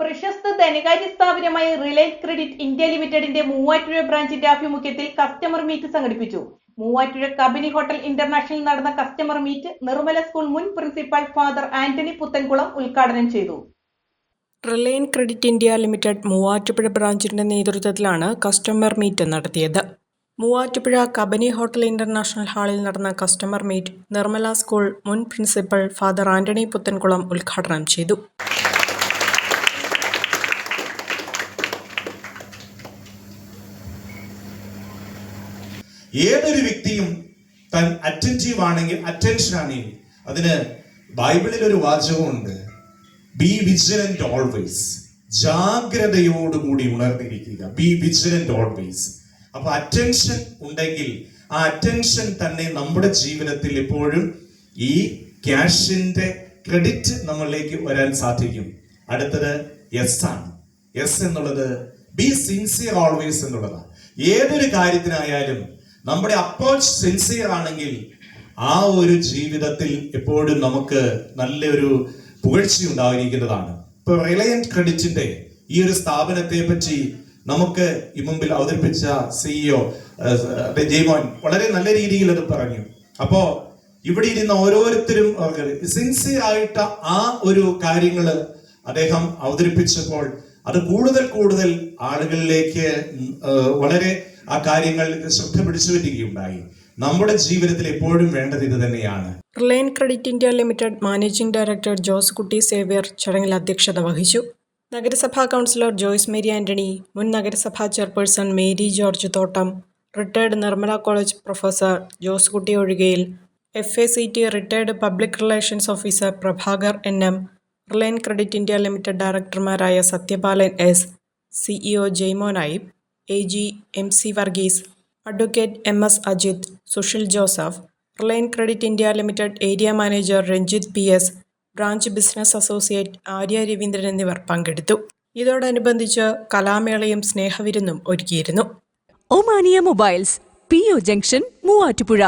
പ്രശസ്ത ധനകാര്യ സ്ഥാപനമായ റിലയൻസ് ക്രെഡിറ്റ് ഇന്ത്യ ലിമിറ്റഡിന്റെ മൂവാറ്റുപുഴ ബ്രാഞ്ചിന്റെ ആഭിമുഖ്യത്തിൽ കസ്റ്റമർ മീറ്റ് സംഘടിപ്പിച്ചു. മൂവാറ്റുപുഴ കബനി ഹോട്ടൽ ഇന്റർനാഷണൽ നടന്ന കസ്റ്റമർ മീറ്റ് നിർമ്മല സ്കൂൾ മുൻ പ്രിൻസിപ്പൽ ഫാദർ ആന്റണി പുത്തൻകുളം ഉദ്ഘാടനം ചെയ്തു. Reliance credit India limited Muvattupuzha ബ്രാഞ്ചിന്റെ നേതൃത്വത്തിലാണ് കസ്റ്റമർ മീറ്റ് നടത്തിയത്. മൂവാറ്റുപുഴ കബനി ഹോട്ടൽ ഇന്റർനാഷണൽ ഹാളിൽ നടന്ന കസ്റ്റമർ മീറ്റ് നിർമ്മല സ്കൂൾ മുൻ പ്രിൻസിപ്പൽ ഫാദർ ആന്റണി പുത്തൻകുളം ഉദ്ഘാടനം ചെയ്തു. ഏതൊരു വ്യക്തിയും താൻ അറ്റന്റീവ് ആണെങ്കിൽ അറ്റൻഷൻ ആണെങ്കിൽ അതിന് ബൈബിളിൽ ഒരു വാചകമുണ്ട്. ബി വിജിലന്റ് ഓൾവേസ് ജാഗ്രതയോടുകൂടി ഉണർന്നിരിക്കുക. ബി വിജിലന്റ് ഓൾവേസ് അപ്പൊ അറ്റൻഷൻ ഉണ്ടെങ്കിൽ ആ അറ്റൻഷൻ തന്നെ നമ്മുടെ ജീവിതത്തിൽ എപ്പോഴും ഈ ക്യാഷിന്റെ ക്രെഡിറ്റ് നമ്മളിലേക്ക് വരാൻ സാധിക്കും. അടുത്തത് എസ് ആണ്. എസ് എന്നുള്ളത് ബി സിൻസിയർ ഓൾവേസ് എന്നുള്ളതാണ്. ഏതൊരു കാര്യത്തിനായാലും നമ്മുടെ അപ്രോച്ച് സിൻസിയർ ആണെങ്കിൽ ആ ഒരു ജീവിതത്തിൽ എപ്പോഴും നമുക്ക് നല്ലൊരു പുകഴ്ച ഉണ്ടായിരിക്കുന്നതാണ് ഇപ്പൊ റിലയൻസ് ക്രെഡിറ്റിന്റെ ഈ ഒരു സ്ഥാപനത്തെ പറ്റി നമുക്ക് ഈ മുമ്പിൽ അവതരിപ്പിച്ച സിഇഒ ജയ്മോൻ വളരെ നല്ല രീതിയിൽ അത് പറഞ്ഞു. അപ്പോ ഇവിടെ ഇരുന്ന ഓരോരുത്തരും സിൻസിയർ ആയിട്ട് ആ ഒരു കാര്യങ്ങൾ അദ്ദേഹം അവതരിപ്പിച്ചപ്പോൾ അത് കൂടുതൽ കൂടുതൽ ആളുകളിലേക്ക് വളരെ ആ കാര്യങ്ങൾ ശ്രദ്ധ പിടിച്ചു പറ്റുകയുണ്ടായി. നമ്മുടെ ജീവിതത്തിൽ എപ്പോഴും വേണ്ടത് ഇത് തന്നെയാണ്. Reliance credit India limited managing director Jose Kutty Xavier ചടങ്ങിൽ അധ്യക്ഷത വഹിച്ചു. നഗരസഭാ കൗൺസിലർ ജോയ്സ് മേരി ആന്റണി മുൻ നഗരസഭാ chairperson Mary George Thottam retired Nirmala college professor Jose Kutty Ozhikayil F A C T retired public relations officer Prabhakar N M Reliance credit India limited ഡയറക്ടർമാരായ Sathyapalan S CEO ജെയ്മോ നായിബ് A G M C Varghese advocate M S Ajith Sushil Joseph Reliance credit India limited area manager Ranjith P S branch business associate Arya Raveendran എന്നിവർ പങ്കെടുത്തു. ഇതോടനുബന്ധിച്ച് കലാമേളയും സ്നേഹവിരുന്നും ഒരുക്കിയിരുന്നു. Omania mobiles P O junction Muvattupuzha.